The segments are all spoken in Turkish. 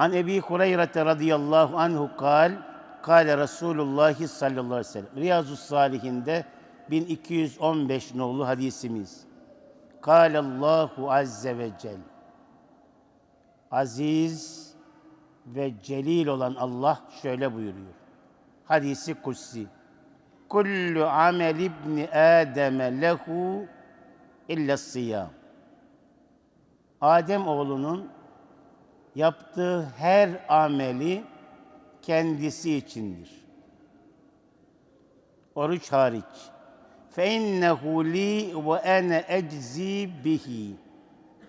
An Ebi Hureyre radıyallahu anhu kal, kale Resulullah sallallahu aleyhi ve sellem. Riyazu Salihinde 1215 nolu hadisimiz. Kâlallahu azze ve cel. Aziz ve celil olan Allah şöyle buyuruyor. Hadisi kutsi. Kullu amel ibni Adem lehu illa siyam. Adem oğlunun yaptığı her ameli kendisi içindir. Oruç hariç. فَاِنَّهُ لِي وَاَنَا اَجْزِي bihi.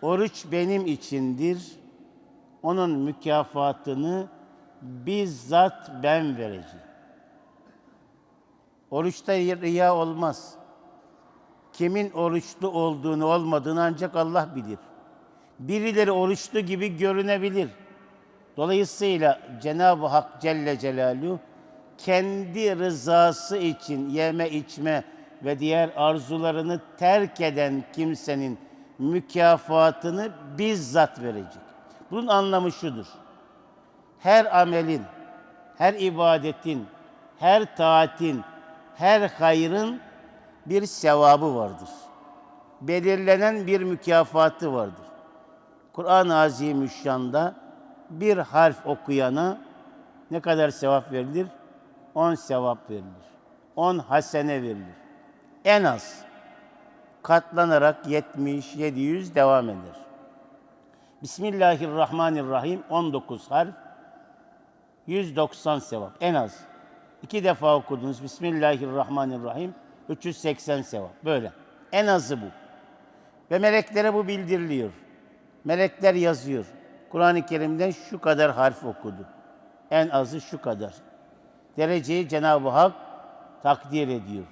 Oruç benim içindir. Onun mükafatını bizzat ben vereceğim. Oruçta riya olmaz. Kimin oruçlu olduğunu olmadığını ancak Allah bilir. Birileri oruçlu gibi görünebilir. Dolayısıyla Cenab-ı Hak Celle Celaluhu kendi rızası için yeme içme ve diğer arzularını terk eden kimsenin mükafatını bizzat verecek. Bunun anlamı şudur. Her amelin, her ibadetin, her taatin, her hayrın bir sevabı vardır. Belirlenen bir mükafatı vardır. Kur'an-ı Azimüşşan'da bir harf okuyana ne kadar sevap verilir? 10 sevap verilir. 10 hasene verilir. En az katlanarak 70 700 devam eder. Bismillahirrahmanirrahim 19 harf 190 sevap en az. İki defa okudunuz Bismillahirrahmanirrahim 380 sevap böyle. En azı bu. Ve meleklere bu bildiriliyor. Melekler yazıyor. Kur'an-ı Kerim'den şu kadar harf okudu. En azı şu kadar. Dereceyi Cenab-ı Hak takdir ediyor.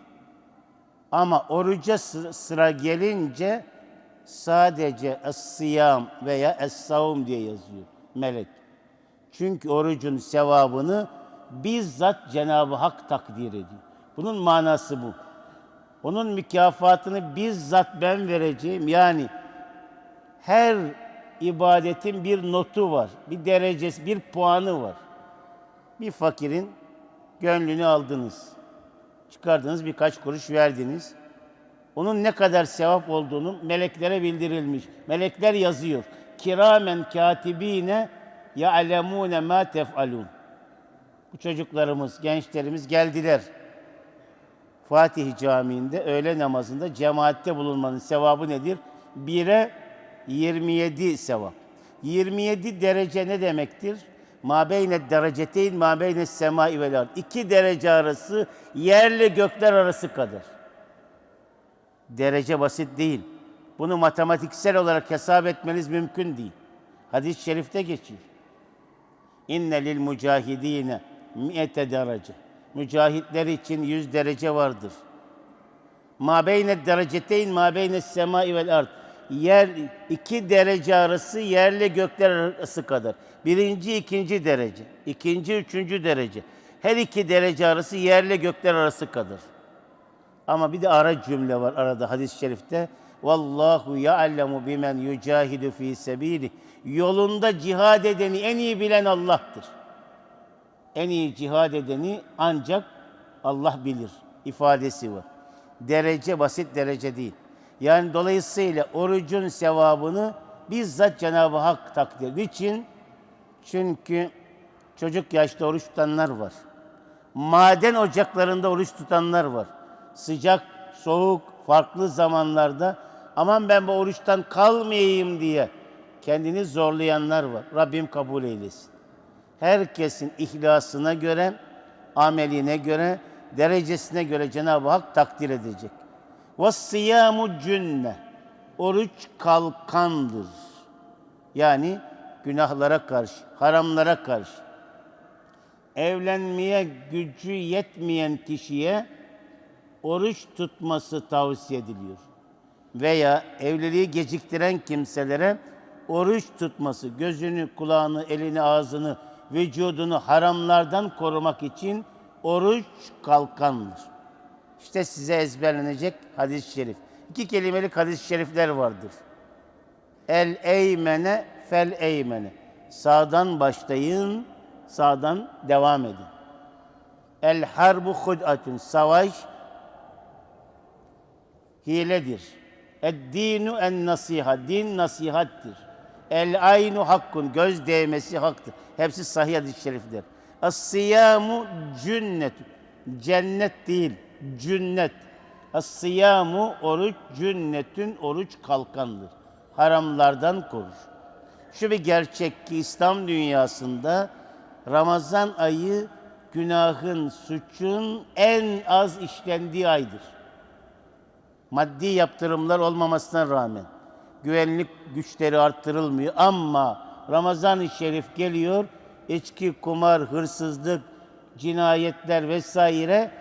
Ama oruca sı- sıra gelince sadece es-siyam veya es-savum diye yazıyor melek. Çünkü orucun sevabını bizzat Cenab-ı Hak takdir ediyor. Bunun manası bu. Onun mükafatını bizzat ben vereceğim. Yani her ibadetin bir notu var, bir derecesi, bir puanı var. Bir fakirin gönlünü aldınız. Çıkardınız birkaç kuruş verdiniz. Onun ne kadar sevap olduğunu meleklere bildirilmiş. Melekler yazıyor. Kiramen katibine ya'lemune ma tef'alun. Bu çocuklarımız, gençlerimiz geldiler. Fatih Camii'nde öğle namazında cemaatte bulunmanın sevabı nedir? Bire 27 sevap. 27 derece ne demektir? Ma beyne dereceteyn ma beyne semai vel ard. İki derece arası yerle gökler arası kadar. Derece basit değil. Bunu matematiksel olarak hesap etmeniz mümkün değil. Hadis-i şerifte geçiyor. İnne lil mücahidine mi'ete derece. Mücahitler için yüz derece vardır. Ma beyne dereceteyn ma beyne semai vel ard. Yer iki derece arası yerle gökler arası kadar. Birinci, ikinci derece. ikinci, üçüncü derece. Her iki derece arası yerle gökler arası kadar. Ama bir de ara cümle var arada hadis-i şerifte. Vallahu ya'lemu bimen yucahidu fi sebili. Yolunda cihad edeni en iyi bilen Allah'tır. En iyi cihad edeni ancak Allah bilir ifadesi var. Derece basit derece değil. Yani dolayısıyla orucun sevabını bizzat Cenab-ı Hak takdir. Niçin? Çünkü çocuk yaşta oruç tutanlar var. Maden ocaklarında oruç tutanlar var. Sıcak, soğuk, farklı zamanlarda aman ben bu oruçtan kalmayayım diye kendini zorlayanlar var. Rabbim kabul eylesin. Herkesin ihlasına göre, ameline göre, derecesine göre Cenab-ı Hak takdir edecek. وَالصِّيَامُ cünne. Oruç kalkandır. Yani günahlara karşı, haramlara karşı. Evlenmeye gücü yetmeyen kişiye oruç tutması tavsiye ediliyor. Veya evliliği geciktiren kimselere oruç tutması, gözünü, kulağını, elini, ağzını, vücudunu haramlardan korumak için oruç kalkandır. İşte size ezberlenecek hadis-i şerif. İki kelimelik hadis-i şerifler vardır. El eymene fel eymene. Sağdan başlayın, sağdan devam edin. El harbu hud'atun. Savaş hiledir. Ed-dinu en nasiha. Din nasihattir. El aynu hakkun. Göz değmesi haktır. Hepsi sahih hadis-i şerifler. Es-siyamu cünnet. Cennet değil, cünnet. Es-siyamu oruç cünnetün oruç kalkandır. Haramlardan korur. Şu bir gerçek ki İslam dünyasında Ramazan ayı günahın, suçun en az işlendiği aydır. Maddi yaptırımlar olmamasına rağmen güvenlik güçleri arttırılmıyor ama Ramazan-ı Şerif geliyor, içki, kumar, hırsızlık, cinayetler vesaire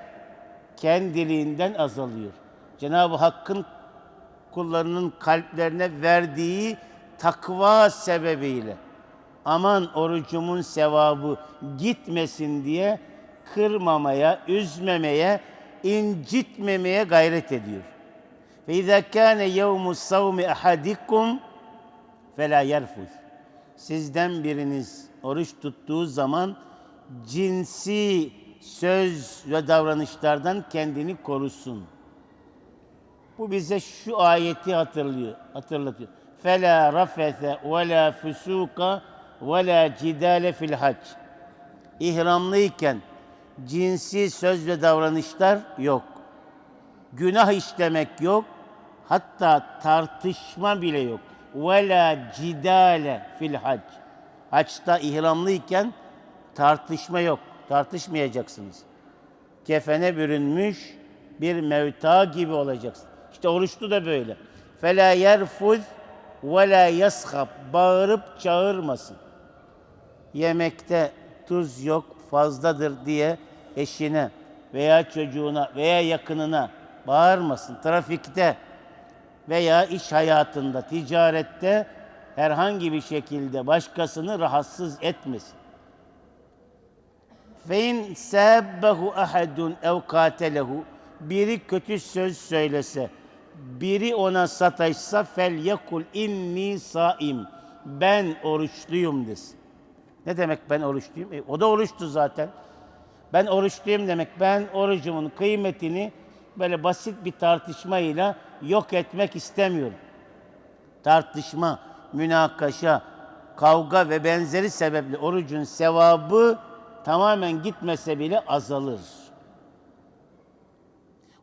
kendiliğinden azalıyor. Cenab-ı Hakk'ın kullarının kalplerine verdiği takva sebebiyle aman orucumun sevabı gitmesin diye kırmamaya, üzmemeye, incitmemeye gayret ediyor. Ve izâ kâne yevmu savmi ahadikum felâ yerfuz. Sizden biriniz oruç tuttuğu zaman cinsi söz ve davranışlardan kendini korusun. Bu bize şu ayeti hatırlıyor, hatırlatıyor. Fela rafese ve la fusuka ve la cidale fil hac. İhramlıyken cinsi söz ve davranışlar yok. Günah işlemek yok. Hatta tartışma bile yok. Ve la cidale fil hac. Haçta ihramlıyken tartışma yok. Tartışmayacaksınız. Kefene bürünmüş bir mevta gibi olacaksın. İşte oruçlu da böyle. Fela yerfuz ve la yashab. Bağırıp çağırmasın. Yemekte tuz yok, fazladır diye eşine veya çocuğuna veya yakınına bağırmasın. Trafikte veya iş hayatında, ticarette herhangi bir şekilde başkasını rahatsız etmesin. Fein sebbehu ahadun ev katelehu biri kötü söz söylese, biri ona sataşsa fel yekul inni saim. Ben oruçluyum desin. Ne demek ben oruçluyum? E, o da oruçtu zaten. Ben oruçluyum demek. Ben orucumun kıymetini böyle basit bir tartışmayla yok etmek istemiyorum. Tartışma, münakaşa, kavga ve benzeri sebeple orucun sevabı tamamen gitmese bile azalır.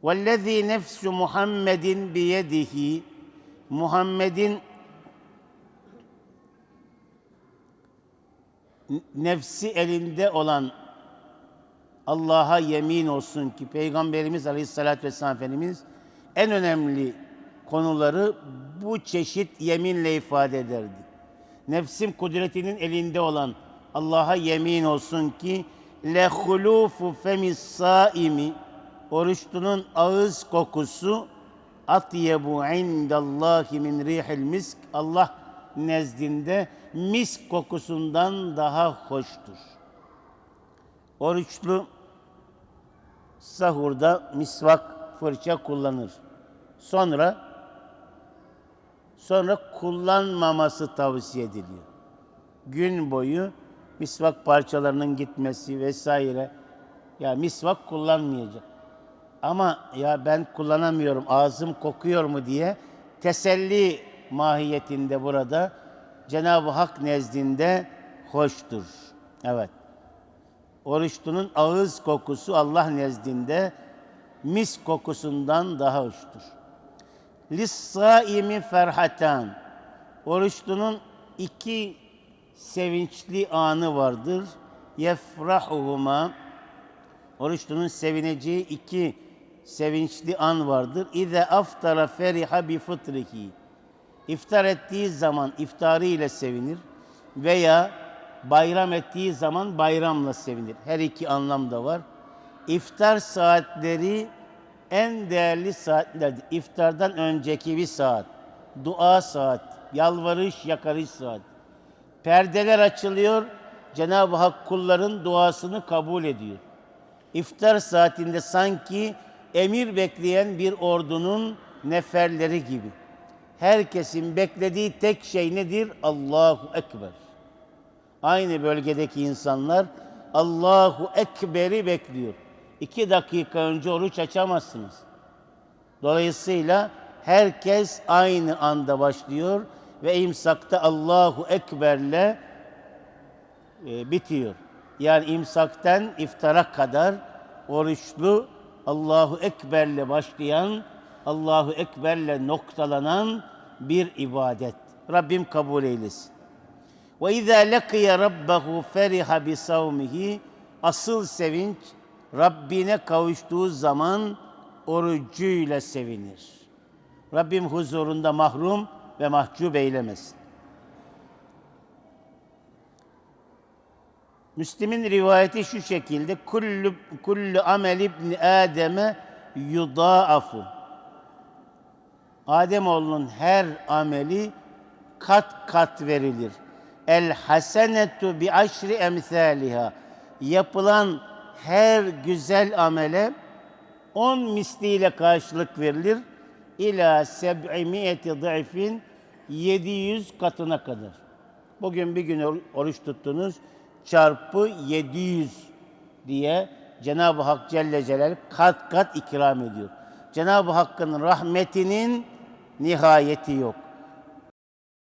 وَالَّذ۪ي nefsu Muhammedin biyedihi Muhammed'in nefsi elinde olan Allah'a yemin olsun ki Peygamberimiz Aleyhisselatü Vesselam Efendimiz en önemli konuları bu çeşit yeminle ifade ederdi. Nefsim kudretinin elinde olan Allah'a yemin olsun ki lehulufu femis saimi oruçlunun ağız kokusu atyebu indallahi min rihil misk Allah nezdinde misk kokusundan daha hoştur. Oruçlu sahurda misvak fırça kullanır. Sonra sonra kullanmaması tavsiye ediliyor. Gün boyu misvak parçalarının gitmesi vesaire. Ya misvak kullanmayacak. Ama ya ben kullanamıyorum, ağzım kokuyor mu diye teselli mahiyetinde burada Cenab-ı Hak nezdinde hoştur. Evet. Oruçlunun ağız kokusu Allah nezdinde mis kokusundan daha hoştur. Lis-saimi ferhatan. Oruçlunun iki sevinçli anı vardır. Yefrahuhuma. Oruçlunun sevineceği iki sevinçli an vardır. İze aftara feriha bi fıtrihi. İftar ettiği zaman iftarı ile sevinir veya bayram ettiği zaman bayramla sevinir. Her iki anlam da var. İftar saatleri en değerli saatlerdir. İftardan önceki bir saat, dua saat, yalvarış, yakarış saat. Perdeler açılıyor, Cenab-ı Hak kulların duasını kabul ediyor. İftar saatinde sanki emir bekleyen bir ordunun neferleri gibi. Herkesin beklediği tek şey nedir? Allahu Ekber. Aynı bölgedeki insanlar Allahu Ekber'i bekliyor. İki dakika önce oruç açamazsınız. Dolayısıyla herkes aynı anda başlıyor ve imsakta Allahu Ekber'le e, bitiyor. Yani imsakten iftara kadar oruçlu Allahu Ekber'le başlayan, Allahu Ekber'le noktalanan bir ibadet. Rabbim kabul eylesin. Ve izâ lekiye rabbehu feriha bi savmihi asıl sevinç Rabbine kavuştuğu zaman orucuyla sevinir. Rabbim huzurunda mahrum ve mahcup eylemesin. Müslim'in rivayeti şu şekilde kullu kullu amel ibn Adem'e yudaafu. Ademoğlunun her ameli kat kat verilir. El hasenetu bi aşri emsaliha. Yapılan her güzel amele on misliyle karşılık verilir. İla seb'imiyeti zayfin 700 katına kadar. Bugün bir gün or- oruç tuttunuz çarpı 700 diye Cenab-ı Hak Celle Celaluhu kat kat ikram ediyor. Cenab-ı Hakk'ın rahmetinin nihayeti yok.